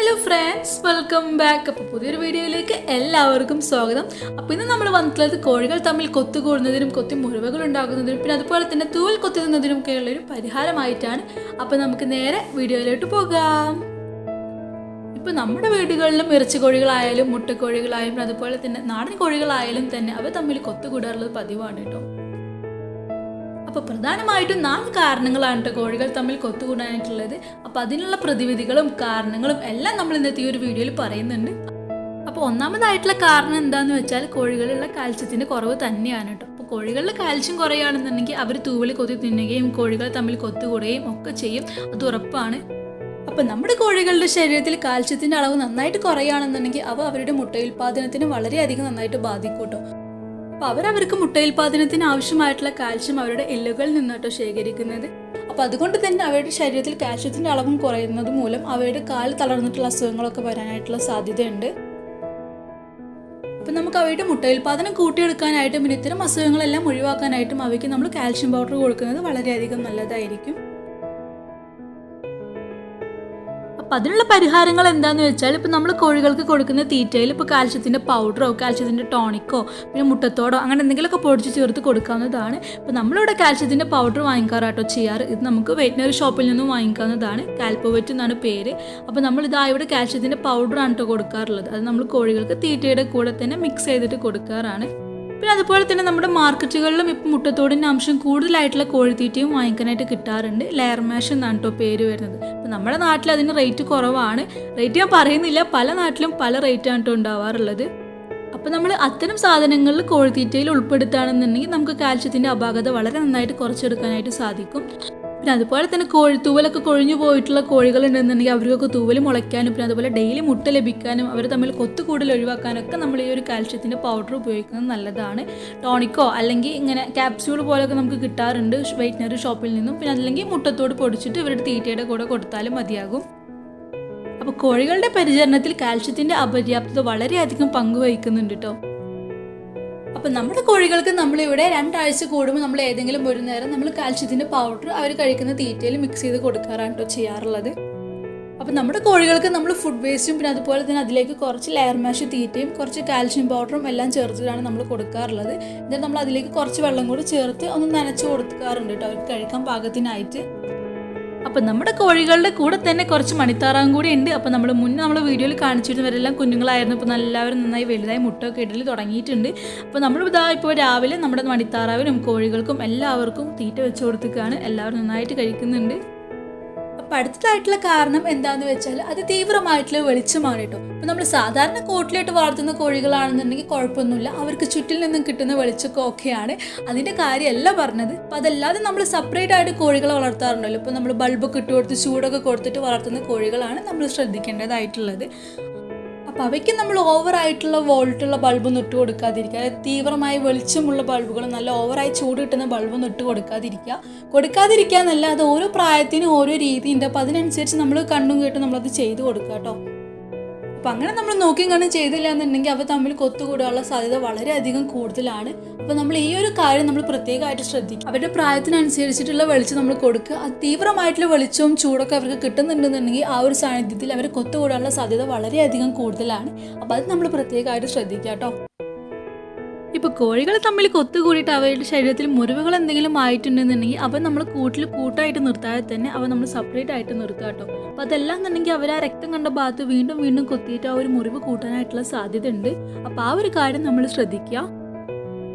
Hello friends welcome back അപ്പോൾ പുതിയൊരു വീഡിയോയിലേക്ക് എല്ലാവർക്കും സ്വാഗതം. അപ്പോൾ ഇന്ന് നമ്മൾ വന്നിട്ടുള്ളത് കോഴികൾ തമ്മിൽ കൊത്തുകൂടുന്നതിനും കൊത്തി മുറിവുകൾ ഉണ്ടാകുന്നതിനും പിന്നെ അതുപോലെ തന്നെ തൂവൽ കൊത്തുന്നതിനും ഒക്കെയുള്ള ഒരു പരിഹാരമായിട്ടാണ്. അപ്പോൾ നമുക്ക് നേരെ വീഡിയോയിലോട്ട് പോകാം. ഇപ്പോൾ നമ്മുടെ വീടുകളിലും ഇറച്ചി കോഴികളായാലും മുട്ടക്കോഴികളായാലും അതുപോലെ തന്നെ നാടൻ കോഴികളായാലും തന്നെ അവ തമ്മിൽ കൊത്തുകൂടാറുള്ളത് പതിവാണ് കേട്ടോ. അപ്പോൾ പ്രധാനമായിട്ടും നാല് കാരണങ്ങളാണ് കേട്ടോ കോഴികൾ തമ്മിൽ കൊത്തുകൂടാനായിട്ടുള്ളത്. അപ്പോൾ അതിനുള്ള പ്രതിവിധികളും കാരണങ്ങളും എല്ലാം നമ്മൾ ഇന്നത്തെ ഈ ഒരു വീഡിയോയിൽ പറയുന്നുണ്ട്. അപ്പോൾ ഒന്നാമതായിട്ടുള്ള കാരണം എന്താണെന്ന് വെച്ചാൽ കോഴികളിലുള്ള കാൽസ്യത്തിന്റെ കുറവ് തന്നെയാണ് കേട്ടോ അപ്പോൾ കോഴികളിൽ കാൽസ്യം കുറയുകയാണെന്നുണ്ടെങ്കിൽ അവർ തൂവൽ കൊത്തി തിന്നുകയും കോഴികൾ തമ്മിൽ കൊത്തുകൂടുകയും ഒക്കെ ചെയ്യും. അത് ഉറപ്പാണ്. അപ്പോൾ നമ്മുടെ കോഴികളുടെ ശരീരത്തിൽ കാൽസ്യത്തിന്റെ അളവ് നന്നായിട്ട് കുറയുകയാണെന്നുണ്ടെങ്കിൽ അവ അവരുടെ മുട്ടയുൽപാദനത്തിന് വളരെയധികം നന്നായിട്ട് ബാധിക്കും കേട്ടോ അപ്പോൾ അവരവർക്ക് മുട്ടയുൽപാദനത്തിന് ആവശ്യമായിട്ടുള്ള കാൽഷ്യം അവരുടെ എല്ലുകളിൽ നിന്നാട്ടോ ശേഖരിക്കുന്നത്. അപ്പോൾ അതുകൊണ്ട് തന്നെ അവരുടെ ശരീരത്തിൽ കാൽഷ്യത്തിന്റെ അളവും കുറയുന്നത് മൂലം അവയുടെ കാൽ തളർന്നിട്ടുള്ള അസുഖങ്ങളൊക്കെ വരാനായിട്ടുള്ള സാധ്യതയുണ്ട്. അപ്പം നമുക്ക് അവയുടെ മുട്ടയുൽപാദനം കൂട്ടിയെടുക്കാനായിട്ടും ഇത്തരം അസുഖങ്ങളെല്ലാം ഒഴിവാക്കാനായിട്ടും അവയ്ക്ക് നമ്മൾ കാൽഷ്യം പൗഡർ കൊടുക്കുന്നത് വളരെയധികം നല്ലതായിരിക്കും. അപ്പം അതിനുള്ള പരിഹാരങ്ങൾ എന്താണെന്ന് വെച്ചാൽ ഇപ്പം നമ്മൾ കോഴികൾക്ക് കൊടുക്കുന്ന തീറ്റയിൽ ഇപ്പോൾ കാൽഷ്യത്തിന്റെ പൗഡറോ കാൽഷ്യത്തിന്റെ ടോണിക്കോ പിന്നെ മുട്ടത്തോടോ അങ്ങനെ എന്തെങ്കിലുമൊക്കെ പൊടിച്ച് ചേർത്ത് കൊടുക്കാവുന്നതാണ്. ഇപ്പോൾ നമ്മളിവിടെ കാൽഷ്യത്തിന്റെ പൗഡർ വാങ്ങിക്കാറാട്ടോ ചെയ്യാറ്. ഇത് നമുക്ക് വെറ്റിനറി ഷോപ്പിൽ നിന്നും വാങ്ങിക്കാവുന്നതാണ്. കാൽപ്പോവറ്റ് എന്നാണ് പേര്. അപ്പോൾ നമ്മൾ ഇതാ ഇവിടെ കാൽസ്യത്തിന്റെ പൗഡറാണ് കേട്ടോ കൊടുക്കാറുള്ളത്. അത് നമ്മൾ കോഴികൾക്ക് തീറ്റയുടെ കൂടെ തന്നെ മിക്സ് ചെയ്തിട്ട് കൊടുക്കാറാണ്. പിന്നെ അതുപോലെ തന്നെ നമ്മുടെ മാർക്കറ്റുകളിലും ഇപ്പം മുട്ടത്തോടിന്റെ അംശം കൂടുതലായിട്ടുള്ള കോഴിത്തീറ്റയും വാങ്ങിക്കാനായിട്ട് കിട്ടാറുണ്ട്. ലെയർ മാഷ് എന്നാണ് കേട്ടോ പേര് വരുന്നത്. അപ്പം നമ്മുടെ നാട്ടിൽ അതിന് റേറ്റ് കുറവാണ്. റേറ്റ് ഞാൻ പറയുന്നില്ല. പല നാട്ടിലും പല റേറ്റാണ് കേട്ടോ ഉണ്ടാവാറുള്ളത്. അപ്പോൾ നമ്മൾ അത്തരം സാധനങ്ങളിൽ കോഴിത്തീറ്റയിൽ ഉൾപ്പെടുത്തുകയാണെന്നുണ്ടെങ്കിൽ നമുക്ക് കാൽസ്യത്തിന്റെ അപാകത വളരെ നന്നായിട്ട് കുറച്ചെടുക്കാനായിട്ട് സാധിക്കും. പിന്നെ അതുപോലെ തന്നെ കോഴി തൂവലൊക്കെ കൊഴിഞ്ഞു പോയിട്ടുള്ള കോഴികൾ ഉണ്ടെന്നുണ്ടെങ്കിൽ അവർക്കൊക്കെ തൂവൽ മുളയ്ക്കാനും പിന്നെ അതുപോലെ ഡെയിലി മുട്ട ലഭിക്കാനും അവർ തമ്മിൽ കൊത്തുകൂടൽ ഒഴിവാക്കാനൊക്കെ നമ്മൾ ഈ ഒരു കാൽഷ്യത്തിന്റെ പൗഡർ ഉപയോഗിക്കുന്നത് നല്ലതാണ്. ടോണിക്കോ അല്ലെങ്കിൽ ഇങ്ങനെ ക്യാപ്സ്യൂൾ പോലൊക്കെ നമുക്ക് കിട്ടാറുണ്ട് വെറ്റിനറി ഷോപ്പിൽ നിന്നും. പിന്നെ അല്ലെങ്കിൽ മുട്ടത്തോട് പൊടിച്ചിട്ട് ഇവരുടെ തീറ്റയുടെ കൂടെ കൊടുത്താലും മതിയാകും. അപ്പോൾ കോഴികളുടെ പരിചരണത്തിൽ കാൽഷ്യത്തിന്റെ അപര്യാപ്തത വളരെയധികം പങ്കുവഹിക്കുന്നുണ്ട് കേട്ടോ. അപ്പം നമ്മുടെ കോഴികൾക്ക് നമ്മളിവിടെ രണ്ടാഴ്ച കൂടുമ്പോൾ നമ്മൾ ഏതെങ്കിലും ഒരു നേരം നമ്മൾ കാൽഷ്യത്തിന്റെ പൗഡർ അവർ കഴിക്കുന്ന തീറ്റയിൽ മിക്സ് ചെയ്ത് കൊടുക്കാറാണ് കേട്ടോ ചെയ്യാറുള്ളത്. അപ്പം നമ്മുടെ കോഴികൾക്ക് നമ്മൾ ഫുഡ് വേസ്റ്റും പിന്നെ അതുപോലെ തന്നെ അതിലേക്ക് കുറച്ച് ലെയർ മാഷ് തീറ്റയും കുറച്ച് കാൽഷ്യം പൗഡറും എല്ലാം ചേർത്തിട്ടാണ് നമ്മൾ കൊടുക്കാറുള്ളത്. എന്നിട്ട് നമ്മൾ അതിലേക്ക് കുറച്ച് വെള്ളം കൂടി ചേർത്ത് ഒന്ന് നനച്ച് കൊടുക്കാറുണ്ട് കേട്ടോ അവർക്ക് കഴിക്കാൻ പാകത്തിനായിട്ട്. അപ്പം നമ്മുടെ കോഴികളുടെ കൂടെ തന്നെ കുറച്ച് മണിത്താറാവും കൂടി ഉണ്ട്. അപ്പം നമ്മൾ മുന്നേ നമ്മൾ വീഡിയോയിൽ കാണിച്ചിരുന്നവരെല്ലാം കുഞ്ഞുങ്ങളായിരുന്നു. ഇപ്പോൾ എല്ലാവരും നന്നായി വലുതായി മുട്ടൊക്കെ ഇടൽ തുടങ്ങിയിട്ടുണ്ട്. അപ്പോൾ നമ്മൾ ഇതാ ഇപ്പോൾ രാവിലെ നമ്മുടെ മണിത്താറാവിനും കോഴികൾക്കും എല്ലാവർക്കും തീറ്റ വെച്ച് കൊടുത്തേക്കാണ് എല്ലാവരും നന്നായിട്ട് കഴിക്കുന്നുണ്ട്. അപ്പം അടുത്തതായിട്ടുള്ള കാരണം എന്താണെന്ന് വെച്ചാൽ അത് തീവ്രമായിട്ടുള്ള വെളിച്ചമാണ് കേട്ടോ അപ്പൊ നമ്മൾ സാധാരണ കോട്ടിലിട്ട് വളർത്തുന്ന കോഴികളാണെന്നുണ്ടെങ്കിൽ കുഴപ്പമൊന്നുമില്ല. അവർക്ക് ചുറ്റിൽ നിന്നും കിട്ടുന്ന വെളിച്ചമൊക്കെ ഒക്കെയാണ്. അതിന്റെ കാര്യമല്ല പറഞ്ഞത്. അപ്പം അതല്ലാതെ നമ്മൾ സെപ്പറേറ്റ് ആയിട്ട് കോഴികളെ വളർത്താറുണ്ടല്ലോ. ഇപ്പോൾ നമ്മൾ ബൾബൊക്കെ ഇട്ട് ചൂടൊക്കെ കൊടുത്തിട്ട് വളർത്തുന്ന കോഴികളാണ് നമ്മൾ ശ്രദ്ധിക്കേണ്ടതായിട്ടുള്ളത്. അപ്പോൾ അവയ്ക്ക് നമ്മൾ ഓവറായിട്ടുള്ള വോൾട്ടുള്ള ബൾബൊന്നും ഇട്ട് കൊടുക്കാതിരിക്കുക. തീവ്രമായി വെളിച്ചമുള്ള ബൾബുകൾ നല്ല ഓവറായി ചൂട് കിട്ടുന്ന ബൾബൊന്നും ഇട്ട് കൊടുക്കാതിരിക്കുക. കൊടുക്കാതിരിക്കുക എന്നല്ല അത് ഓരോ പ്രായത്തിനും ഓരോ രീതിയുണ്ട് അപ്പോൾ അതിനനുസരിച്ച് നമ്മൾ കണ്ണും കേട്ടും നമ്മളത് ചെയ്തു കൊടുക്കുക കേട്ടോ. അപ്പം അങ്ങനെ നമ്മൾ നോക്കിയും ചെയ്തില്ല എന്നുണ്ടെങ്കിൽ അവ തമ്മിൽ കൊത്തുകൂടാനുള്ള സാധ്യത വളരെയധികം കൂടുതലാണ്. അപ്പോൾ നമ്മൾ ഈ ഒരു കാര്യം നമ്മൾ പ്രത്യേകമായിട്ട് ശ്രദ്ധിക്കും. അവരുടെ പ്രായത്തിനനുസരിച്ചിട്ടുള്ള വെളിച്ചം നമ്മൾ കൊടുക്കുക. അത് തീവ്രമായിട്ടുള്ള വെളിച്ചവും ചൂടൊക്കെ അവർക്ക് കിട്ടുന്നുണ്ടെന്നുണ്ടെങ്കിൽ ആ ഒരു സാന്നിധ്യത്തിൽ അവർ കൊത്തുകൂടാനുള്ള സാധ്യത വളരെയധികം കൂടുതലാണ്. അപ്പോൾ അത് നമ്മൾ പ്രത്യേകമായിട്ട് ശ്രദ്ധിക്കുക കേട്ടോ. ഇപ്പോൾ കോഴികൾ തമ്മിൽ കൊത്തുകൂടിയിട്ട് അവയുടെ ശരീരത്തിൽ മുറിവുകൾ എന്തെങ്കിലും ആയിട്ടുണ്ടെന്നുണ്ടെങ്കിൽ അവ നമ്മൾ കൂട്ടിൽ കൂട്ടായിട്ട് നിർത്താതെ തന്നെ അവ നമ്മൾ സെപ്പറേറ്റ് ആയിട്ട് നിർത്തുക കേട്ടോ. അപ്പോൾ അതെല്ലാം എന്നുണ്ടെങ്കിൽ അവർ ആ രക്തം കണ്ട ഭാഗത്ത് വീണ്ടും വീണ്ടും കൊത്തിയിട്ട് ആ ഒരു മുറിവ് കൂട്ടാനായിട്ടുള്ള സാധ്യത ഉണ്ട് അപ്പോൾ ആ ഒരു കാര്യം നമ്മൾ ശ്രദ്ധിക്കുക.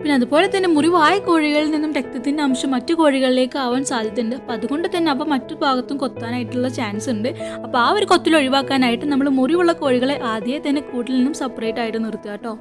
പിന്നെ അതുപോലെ തന്നെ മുറിവായ കോഴികളിൽ നിന്നും രക്തത്തിന്റെ അംശം മറ്റു കോഴികളിലേക്ക് ആവാൻ സാധ്യതയുണ്ട്. അപ്പോൾ അതുകൊണ്ട് തന്നെ അവ മറ്റു ഭാഗത്തും കൊത്താനായിട്ടുള്ള ചാൻസ് ഉണ്ട്. അപ്പോൾ ആ ഒരു കൊത്തിൽ ഒഴിവാക്കാനായിട്ട് നമ്മൾ മുറിവുള്ള കോഴികളെ ആദ്യമേ തന്നെ കൂട്ടിൽ നിന്നും സെപ്പറേറ്റ് ആയിട്ട് നിർത്തുക കേട്ടോ.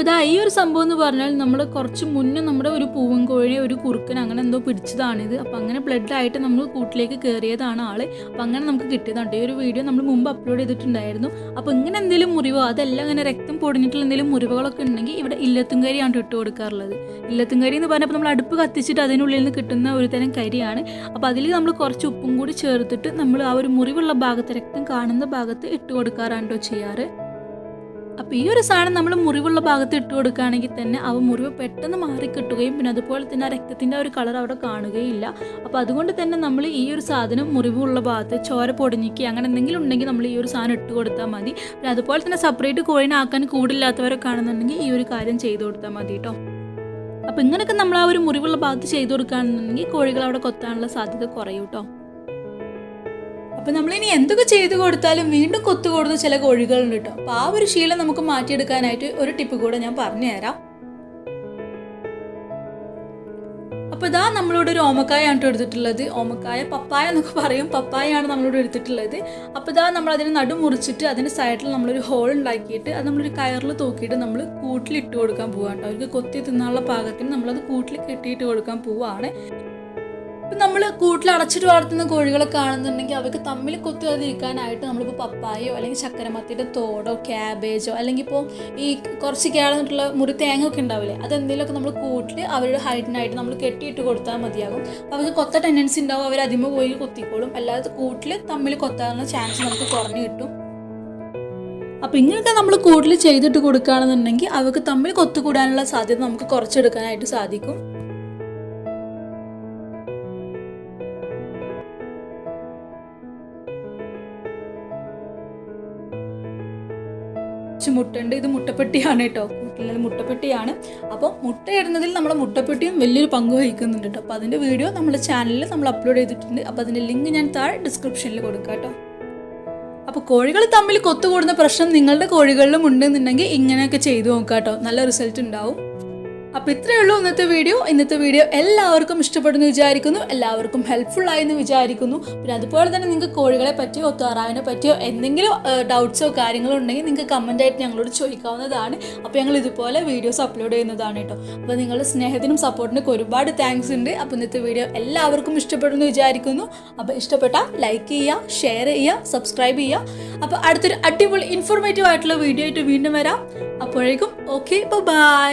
അപ്പോൾ ഇതാ ഈ ഒരു സംഭവം എന്ന് പറഞ്ഞാൽ നമ്മൾ കുറച്ച് മുന്നേ നമ്മുടെ ഒരു പൂവൻ കോഴി ഒരു കുറുക്കൻ അങ്ങനെ എന്തോ പിടിച്ചതാണിത് അപ്പോൾ അങ്ങനെ ബ്ലഡായിട്ട് നമ്മൾ കൂട്ടിലേക്ക് കയറിയതാണ് ആൾ. അപ്പോൾ അങ്ങനെ നമുക്ക് കിട്ടിയതാണ്. ഈ ഒരു വീഡിയോ നമ്മൾ മുമ്പ് അപ്ലോഡ് ചെയ്തിട്ടുണ്ടായിരുന്നു. അപ്പോൾ ഇങ്ങനെ എന്തെങ്കിലും മുറിവോ അതെല്ലാം ഇങ്ങനെ രക്തം പൊടിഞ്ഞിട്ടുള്ള എന്തെങ്കിലും മുറിവുകളൊക്കെ ഉണ്ടെങ്കിൽ ഇവിടെ ഇല്ലത്തുംകരിയാണ് ഇട്ട് കൊടുക്കാറുള്ളത്. ഇല്ലത്തുംകരി എന്ന് പറഞ്ഞപ്പോൾ നമ്മൾ അടുപ്പ് കത്തിച്ചിട്ട് അതിനുള്ളിൽ നിന്ന് കിട്ടുന്ന ഒരു തരം കരിയാണ്. അപ്പോൾ അതിൽ നമ്മൾ കുറച്ച് ഉപ്പും കൂടി ചേർത്തിട്ട് നമ്മൾ ആ ഒരു മുറിവുള്ള ഭാഗത്ത് രക്തം കാണുന്ന ഭാഗത്ത് ഇട്ട് കൊടുക്കാറാണ് കേട്ടോ ചെയ്യാറ്. അപ്പോൾ ഈ ഒരു സാധനം നമ്മൾ മുറിവുള്ള ഭാഗത്ത് ഇട്ട് കൊടുക്കുകയാണെങ്കിൽ തന്നെ അവ മുറിവ് പെട്ടെന്ന് മാറി കിട്ടുകയും പിന്നെ അതുപോലെ തന്നെ ആ രക്തത്തിന്റെ ആ ഒരു കളർ അവിടെ കാണുകയില്ല. അപ്പോൾ അതുകൊണ്ട് തന്നെ നമ്മൾ ഈ ഒരു സാധനം മുറിവുള്ള ഭാഗത്ത് ചോര പൊടിഞ്ഞിക്കുക അങ്ങനെ എന്തെങ്കിലും ഉണ്ടെങ്കിൽ നമ്മൾ ഈ ഒരു സാധനം ഇട്ട് കൊടുത്താൽ മതി. പിന്നെ അതുപോലെ തന്നെ സെപ്പറേറ്റ് കോഴിനെ ആക്കാൻ കൂടില്ലാത്തവരൊക്കെ ആണെന്നുണ്ടെങ്കിൽ ഈ ഒരു കാര്യം ചെയ്തു കൊടുത്താൽ മതി കേട്ടോ അപ്പോൾ ഇങ്ങനെയൊക്കെ നമ്മൾ ആ ഒരു മുറിവുള്ള ഭാഗത്ത് ചെയ്തു കൊടുക്കുകയാണെന്നുണ്ടെങ്കിൽ കോഴികൾ അവിടെ കൊത്താനുള്ള സാധ്യത കുറയും കേട്ടോ നമ്മൾ നമ്മളിനി എന്തൊക്കെ ചെയ്തു കൊടുത്താലും വീണ്ടും കൊത്തു കൊടുത്ത ചില കോഴികളുണ്ട് കേട്ടോ. അപ്പോൾ ആ ഒരു ശീലം നമുക്ക് മാറ്റിയെടുക്കാനായിട്ട് ഒരു ടിപ്പ് കൂടെ ഞാൻ പറഞ്ഞു തരാം. അപ്പോൾ ഇതാ നമ്മളിവിടെ ഒരു ഓമക്കായാണ് കേട്ടോ എടുത്തിട്ടുള്ളത്. ഓമക്കായ പപ്പായ എന്നൊക്കെ പറയും. പപ്പായാണ് നമ്മളിവിടെ എടുത്തിട്ടുള്ളത്. അപ്പോൾ ഇതാ നമ്മൾ അതിന് നടു മുറിച്ചിട്ട് അതിന്റെ സൈഡിൽ നമ്മളൊരു ഹോൾ ഉണ്ടാക്കിയിട്ട് അത് നമ്മളൊരു കയറിൽ തൂക്കിയിട്ട് നമ്മൾ കൂട്ടിലിട്ട് കൊടുക്കാൻ പോവാണ് കേട്ടോ. അവർക്ക് കൊത്തി തിന്നാനുള്ള പാകത്തിന് നമ്മളത് കൂട്ടിൽ കെട്ടിയിട്ട് കൊടുക്കാൻ പോവാണ്. ഇപ്പം നമ്മൾ കൂട്ടിൽ അടച്ചിട്ട് വളർത്തുന്ന കോഴികളെ കാണുന്നുണ്ടെങ്കിൽ അവർക്ക് തമ്മിൽ കൊത്താതിരിക്കാനായിട്ട് നമ്മളിപ്പോൾ പപ്പായോ അല്ലെങ്കിൽ ചക്കരമത്തിയുടെ തോടോ ക്യാബേജോ അല്ലെങ്കിൽ ഇപ്പോൾ ഈ കുറച്ച് കേളന്നിട്ടുള്ള മുറി തേങ്ങ ഒക്കെ ഉണ്ടാവില്ലേ അതെന്തെങ്കിലുമൊക്കെ നമ്മൾ കൂട്ടിൽ അവരുടെ ഹൈറ്റിനായിട്ട് നമ്മൾ കെട്ടിയിട്ട് കൊടുത്താൽ മതിയാകും. അവർക്ക് കൊത്ത ടെൻഡൻസി ഉണ്ടാവും അവർ അതിമ പോയി കൊത്തിക്കോളും. അല്ലാതെ കൂട്ടിൽ തമ്മിൽ കൊത്താനുള്ള ചാൻസ് നമുക്ക് കുറഞ്ഞു കിട്ടും. അപ്പോൾ ഇങ്ങനെയൊക്കെ നമ്മൾ കൂട്ടിൽ ചെയ്തിട്ട് കൊടുക്കുകയാണെന്നുണ്ടെങ്കിൽ അവർക്ക് തമ്മിൽ കൊത്തുകൂടാനുള്ള സാധ്യത നമുക്ക് കുറച്ചെടുക്കാനായിട്ട് സാധിക്കും. കുറച്ച് മുട്ടുണ്ട്. ഇത് മുട്ടപ്പെട്ടിയാണ് കേട്ടോ. വീട്ടിലെ മുട്ടപ്പെട്ടിയാണ്. അപ്പോൾ മുട്ട ഇടുന്നതിൽ നമ്മുടെ മുട്ടപ്പെട്ടിയും വലിയൊരു പങ്ക് വഹിക്കുന്നുണ്ട് കേട്ടോ. അപ്പോൾ അതിന്റെ വീഡിയോ നമ്മുടെ ചാനലിൽ നമ്മൾ അപ്ലോഡ് ചെയ്തിട്ടുണ്ട്. അപ്പോൾ അതിന്റെ ലിങ്ക് ഞാൻ താഴെ ഡിസ്ക്രിപ്ഷനിൽ കൊടുക്കാം കേട്ടോ. അപ്പോൾ കോഴികൾ തമ്മിൽ കൊത്തുകൂടുന്ന പ്രശ്നം നിങ്ങളുടെ കോഴികളിലും ഉണ്ടെന്നുണ്ടെങ്കിൽ ഇങ്ങനെയൊക്കെ ചെയ്തു നോക്കാം കേട്ടോ. നല്ല റിസൾട്ട് ഉണ്ടാവും. അപ്പോൾ ഇത്രയേ ഉള്ളൂ ഇന്നത്തെ വീഡിയോ. ഇന്നത്തെ വീഡിയോ എല്ലാവർക്കും ഇഷ്ടപ്പെടുന്നു വിചാരിക്കുന്നു. എല്ലാവർക്കും ഹെൽപ്ഫുൾ ആയെന്ന് വിചാരിക്കുന്നു. പിന്നെ അതുപോലെ തന്നെ നിങ്ങൾക്ക് കോഴികളെ പറ്റിയോ താറാവിനെ പറ്റിയോ എന്തെങ്കിലും ഡൗട്ട്സോ കാര്യങ്ങളോ ഉണ്ടെങ്കിൽ നിങ്ങൾക്ക് കമന്റായിട്ട് ഞങ്ങളോട് ചോദിക്കാവുന്നതാണ്. അപ്പോൾ ഞങ്ങൾ ഇതുപോലെ വീഡിയോസ് അപ്ലോഡ് ചെയ്യുന്നതാണ് കേട്ടോ. അപ്പോൾ നിങ്ങളുടെ സ്നേഹത്തിനും സപ്പോർട്ടിനൊക്കെ ഒരുപാട് താങ്ക്സ് ഉണ്ട്. അപ്പോൾ ഇന്നത്തെ വീഡിയോ എല്ലാവർക്കും ഇഷ്ടപ്പെടുന്നു വിചാരിക്കുന്നു. അപ്പോൾ ഇഷ്ടപ്പെട്ട ലൈക്ക് ചെയ്യുക ഷെയർ ചെയ്യുക സബ്സ്ക്രൈബ് ചെയ്യുക. അപ്പോൾ അടുത്തൊരു അടിപൊളി ഇൻഫോർമേറ്റീവ് ആയിട്ടുള്ള വീഡിയോ ആയിട്ട് വീണ്ടും വരാം. അപ്പോഴേക്കും ഓക്കെ ബൈ